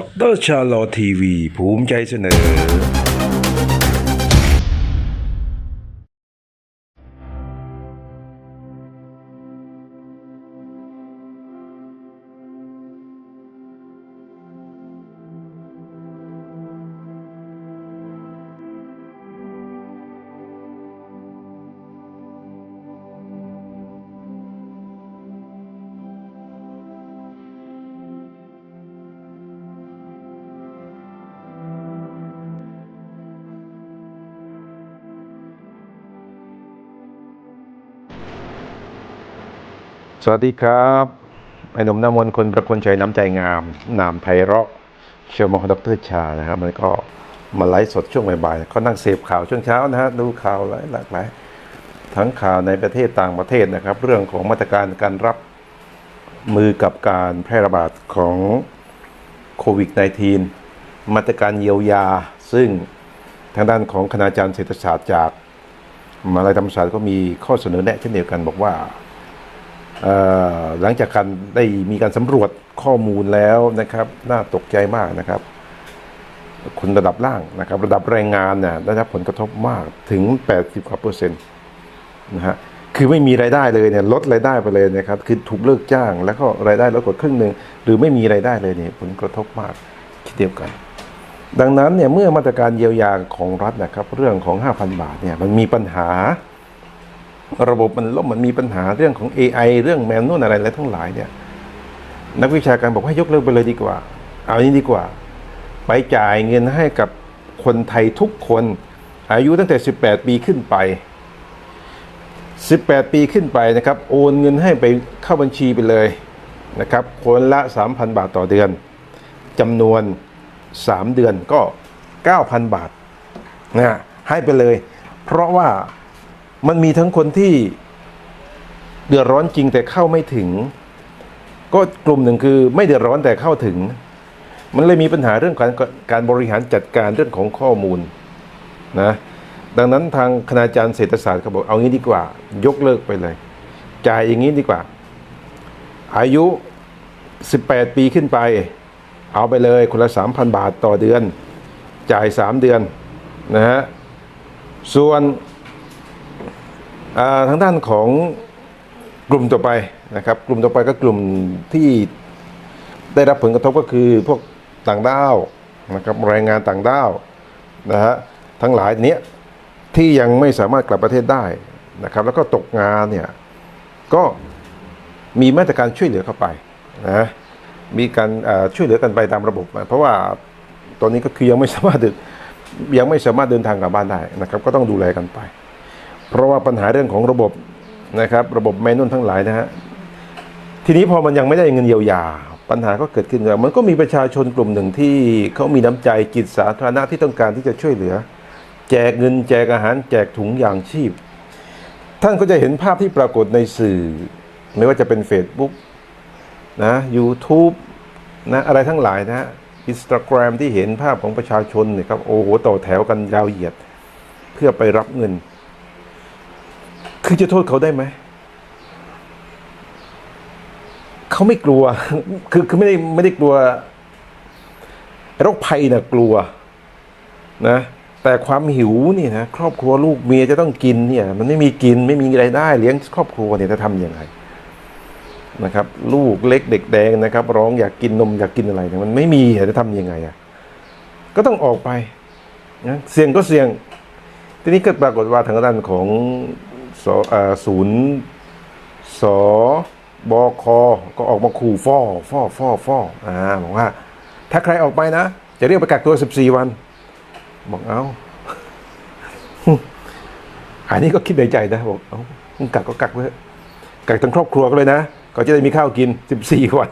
ดรชาลอทีวี ภูมิใจเสนอ สวัสดีครับไอ้หนุ่มน้ำมนต์คนประคนชัยน้ำใจงาม นามไพเราะเชียวมองดรชานะครับ มันก็มาไลฟ์สดช่วงบ่ายๆก็นั่งเสพข่าวช่วงเช้านะฮะดูข่าวหลายหลากหลายทั้งข่าวในประเทศต่างประเทศนะครับ เรื่องของมาตรการการรับมือกับการแพร่ระบาดของโควิด -19 มาตรการเยียวยา ซึ่งทางด้านของคณาจารย์เศรษฐศาสตร์จากมหาลัยธรรมศาสตร์ก็มีข้อเสนอแนะเช่นเดียวกันบอกว่า หลังจากการได้มีการสำรวจข้อมูลแล้วนะครับ น่าตกใจมากนะครับ คนระดับล่างนะครับ ระดับแรงงานเนี่ยได้รับผลกระทบมากถึง 80กว่าเปอร์เซ็นต์นะฮะคือไม่มีรายได้เลยเนี่ยลดรายได้ไปเลยนะครับ คือถูกเลิกจ้าง แล้วก็รายได้ลดกว่าครึ่งหนึ่งหรือไม่มีรายได้เลยเนี่ยผลกระทบมากเช่นเดียวกัน ดังนั้นเนี่ยเมื่อมาตรการเยียวยาของรัฐนะครับ เรื่องของ 5,000 บาทเนี่ยมันมีปัญหา ระบบมันล่มมันมีปัญหาเรื่องของ AI เรื่องแมนนวลอะไรและทั้งหลายเนี่ยนักวิชาการบอกให้ยกเลิกไปเลยดีกว่า เอานี้ดีกว่า ไปจ่ายเงินให้กับคนไทยทุกคน อายุตั้งแต่ 18 ปีขึ้นไป 18 ปีขึ้นไปนะครับ โอนเงินให้ไปเข้าบัญชีไปเลยนะครับ คนละ 3,000 บาทต่อเดือนจำนวน 3 เดือนก็ 9,000 บาทนะให้ไปเลย เพราะว่า มันมีทั้งคนที่เดือดร้อนจริงแต่เข้าไม่ถึง ก็กลุ่มหนึ่งคือไม่เดือดร้อนแต่เข้าถึง มันเลยมีปัญหาเรื่องการการบริหารจัดการเรื่องของข้อมูลนะดังนั้นทางคณาจารย์เศรษฐศาสตร์เขาบอกเอางี้ดีกว่า ยกเลิกไปเลย จ่ายอย่างนี้ดีกว่า อายุ 18 ปีขึ้นไป เอาไปเลยคนละ 3,000 บาทต่อเดือน จ่าย 3 เดือนนะฮะส่วน ทางด้านของกลุ่มต่อไปนะครับ กลุ่มต่อไปก็กลุ่มที่ได้รับผลกระทบก็คือพวกต่างด้าวนะครับแรงงานต่างด้าวนะฮะทั้งหลายเนี้ยที่ยังไม่สามารถกลับประเทศได้นะครับ แล้วก็ตกงานเนี่ยก็มีมาตรการช่วยเหลือเข้าไปนะมีการช่วยเหลือกันไปตามระบบ เพราะว่าตอนนี้ก็คือยังไม่สามารถเดินยังไม่สามารถเดินทางกลับบ้านได้นะครับ ก็ต้องดูแลกันไป เพราะว่าปัญหาเรื่องของระบบนะครับ ระบบแมนนวลทั้งหลายนะฮะทีนี้พอมันยังไม่ได้เงินเยียวยา ปัญหาก็เกิดขึ้นแล้วมันก็มีประชาชนกลุ่มหนึ่งที่เขามีน้ำใจจิตสาธารณะที่ต้องการที่จะช่วยเหลือ แจกเงินแจกอาหาร แจกถุงยางชีพ ท่านก็จะเห็นภาพที่ปรากฏในสื่อ ไม่ว่าจะเป็น Facebook นะ YouTube นะอะไรทั้งหลายนะฮะอินสตาแกรมที่เห็นภาพของประชาชนเนี่ยครับโอ้โหต่อแถวกันยาวเหยียด เพื่อไปรับเงิน คือจะโทษเขาได้ไหมเขาไม่กลัว คือคือไม่ได้ไม่ได้กลัวโรคภัยนะกลัว นะ แต่ความหิวนี่นะครอบครัวลูกเมียจะต้องกินเนี่ย มันไม่มีกินไม่มีรายได้ เลี้ยงครอบครัวเนี่ยจะทำยังไงนะครับ ลูกเล็กเด็กแดงนะครับ ร้องอยากกินนมอยากกินอะไรเนี่ยมันไม่มีจะทำยังไงอะก็ต้องออกไปนะเสี่ยงก็เสี่ยง ทีนี้ก็ปรากฏว่าทางด้านของ สอ่อศูนย์สบคก็ออกมาขู่ฟ้อฟ้อฟ้อฟ้ออ่าบอกว่า ถ้าใครออกไปนะ จะเรียกไปกักตัว 14 วัน บอกเอาอันนี้ก็คิดในใจนะบอกเอามึงกักก็กักไปเถอกักทั้งครอบครัวก็เลยนะก็จะได้มีข้าวกิน 14 วัน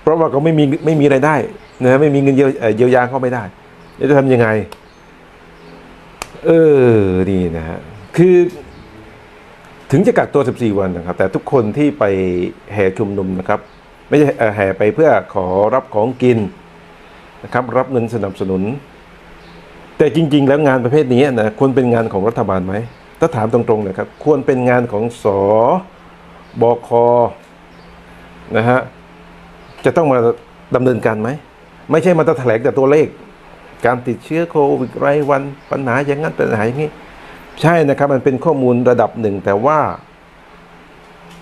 เพราะว่าเขาไม่มีไม่มีรายได้นะไม่มีเงินเยียวยาเขาไม่ได้จะทำยังไง เออนี่นะฮะคือ ถึงจะกักตัว 14 วันนะครับ แต่ทุกคนที่ไปแห่ชุมนุมนะครับ ไม่ใช่แห่ไปเพื่อขอรับของกินนะครับ รับเงินสนับสนุน แต่จริง ๆ แล้วงานประเภทนี้นะควรเป็นงานของรัฐบาลไหม ถ้าถามตรงๆนะครับ ควรเป็นงานของสบคนะฮะจะต้องมาดำเนินการไหม ไม่ใช่มาแถลงแต่ตัวเลข การติดเชื้อโควิดรายวันปัญหาอย่างนั้นปัญหาอย่างนี้ ใช่นะครับมันเป็นข้อมูลระดับหนึ่งแต่ว่า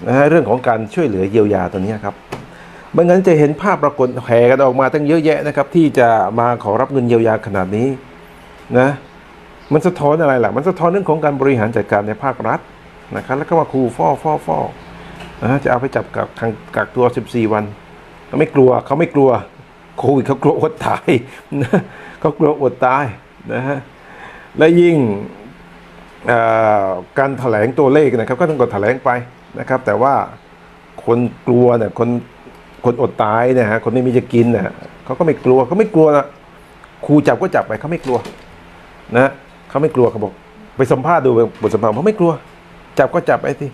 นะฮะเรื่องของการช่วยเหลือเยียวยาตัวนี้ครับไม่งั้นจะเห็นภาพปรากฏแห่กันออกมาตั้งเยอะแยะนะครับ ที่จะมาขอรับเงินเยียวยาขนาดนี้นะมันสะท้อนอะไรล่ะ มันสะท้อนเรื่องของการบริหารจัดการในภาครัฐนะครับแล้วก็มาคูฟ่อฟ่อฟ่อนะจะเอาไปจับกับทางกักตัว 14 วันเขาไม่กลัวเขาไม่กลัวโควิดเขากลัวอดตายนะเขากลัวอดตายนะฮะและยิ่ง การแถลงตัวเลขนะครับ ก็ต้องกดแถลงไปนะครับ แต่ว่าคนกลัวเนี่ยคนคนอดตายเนี่ยฮะคนไม่มีจะกินเนี่ยเขาก็ไม่กลัวเขาไม่กลัวนะครูจับก็จับไปเขาไม่กลัวนะเขาไม่กลัวเขาบอกไปสัมภาษณ์ดูบทสัมภาษณ์เขาไม่กลัว จับก็จับไปสิ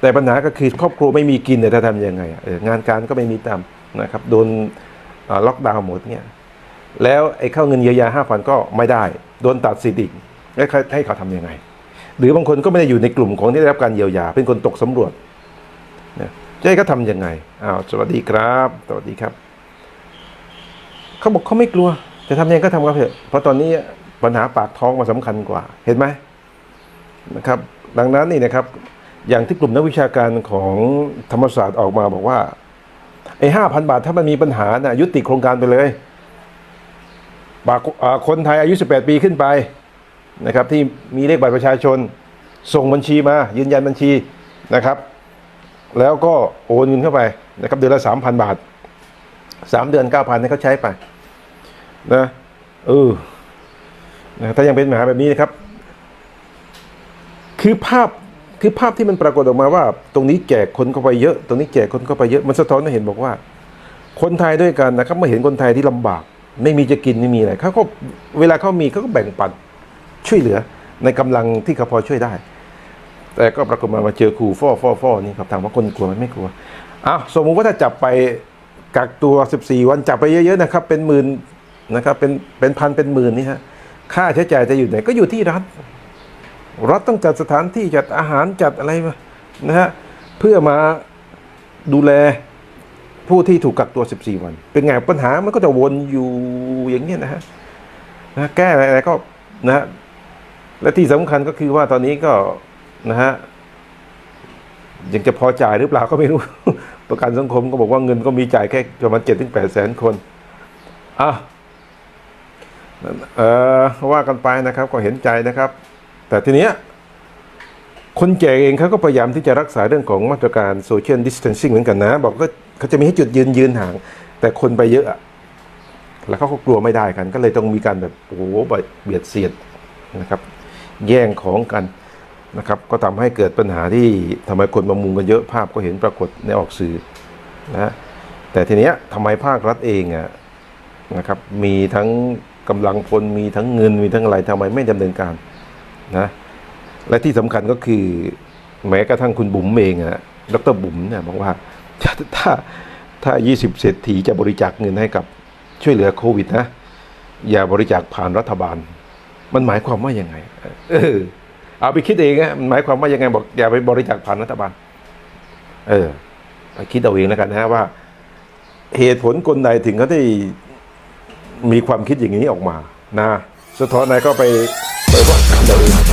แต่ปัญหาก็คือครอบครัวไม่มีกินเนี่ยจะทำยังไงงานการก็ไม่มีตามนะครับโดนล็อกดาวน์หมดเนี่ยแล้วไอ้เข้าเงินเยียวยาห้าพันก็ไม่ได้ โดนตัดสิทธิ์อีกแล้วให้เขาทำยังไง หรือบางคนก็ไม่ได้อยู่ในกลุ่มของที่ได้รับการเยียวยา เป็นคนตกสำรวจเนี่ยจะให้เขาทำยังไงอ้าวสวัสดีครับ สวัสดีครับ เขาบอกเขาไม่กลัว จะทำยังไงก็ทำครับเถอะเพราะตอนนี้ปัญหาปากท้องมาสำคัญกว่า เห็นไหมนะครับ ดังนั้นนี่นะครับ อย่างที่กลุ่มนักวิชาการของธรรมศาสตร์ออกมาบอกว่าไอ้ห้าพันบาทถ้ามันมีปัญหานะ่ะยุติโครงการไปเลยบากอ่าคนไทยอายุ 18 ปีขึ้นไป นะครับที่มีเลขบัตรประชาชน ส่งบัญชีมายืนยันบัญชีนะครับ แล้วก็โอนเงินเข้าไปนะครับเดือนละ3,000บาท3เดือน9,000ให้เขาใช้ไปนะเออนะถ้ายังเป็นปัญหาแบบนี้นะครับ คือภาพคือภาพที่มันปรากฏออกมาว่า ตรงนี้แจกคนเข้าไปเยอะ ตรงนี้แจกคนเข้าไปเยอะมันสะท้อนให้เห็นบอกว่า คนไทยด้วยกันนะครับเมื่อเห็นคนไทยที่ลำบาก ไม่มีจะกินไม่มีอะไรเขาก็เวลาเขามีเขาก็แบ่งปัน ช่วยเหลือในกำลังที่เขาพอช่วยได้ แต่ก็ปรากฏมามาเจอครูฟ่อฟ่อฟ่อนี่ครับถามว่าคนกลัวไหมไม่กลัวอ้าวสมมุติว่าถ้าจับไปกักตัว 14 วันจับไปเยอะๆนะครับ เป็นหมื่นนะครับเป็นเป็นพันเป็นหมื่นนี่ฮะค่าใช้จ่ายจะอยู่ไหนก็อยู่ที่รัฐ รัฐต้องจัดสถานที่จัดอาหารจัดอะไรมานะฮะเพื่อมาดูแลผู้ที่ถูกกักตัว 14 วัน เป็นไงปัญหามันก็จะวนอยู่อย่างเงี้ยนะฮะนะแก้อะไรก็นะฮะ และที่สำคัญก็คือว่าตอนนี้ก็นะฮะยังจะพอจ่ายหรือเปล่าก็ไม่รู้ ประกันสังคมก็บอกว่าเงินก็มีจ่ายแค่ประมาณเจ็ดถึงแปดแสนคนอะเออว่ากันไปนะครับก็เห็นใจนะครับ แต่ทีเนี้ยคนแจกเองเขาก็พยายามที่จะรักษาเรื่องของมาตรการโซเชียลดิสเทนซิ่งเหมือนกันนะ บอกก็เขาจะมีให้จุดยืนยืนห่าง แต่คนไปเยอะ แล้วเขาก็กลัวไม่ได้กัน ก็เลยต้องมีการแบบโอ้โหเบียดเสียดนะครับ แย่งของกันนะครับ ก็ทำให้เกิดปัญหาที่ทำไมคนมามุงกันเยอะภาพก็เห็นปรากฏในออกสื่อนะแต่ทีเนี้ยทำไมภาครัฐเองอะนะครับมีทั้งกำลังพลมีทั้งเงินมีทั้งอะไรทำไมไม่ดำเนินการนะและที่สำคัญก็คือแม้กระทั่งคุณบุ๋มเองอะดรบุ๋มเนี่ยบอกว่าถ้าถ้าถ้า 20 เศรษฐีจะบริจาคเงินให้กับช่วยเหลือโควิดนะ อย่าบริจาคผ่านรัฐบาล มันหมายความว่ายังไง เออ เอาไปคิดเองอะมันหมายความว่ายังไงบอกอย่าไปบริจาคผ่านรัฐบาล เออไปคิดเอาเองแล้วกันนะว่า เหตุผลคนใดถึงเขาได้มีความคิดอย่างนี้ออกมา นะสะท้อนไหนก็ไปไปว่าเอาเอง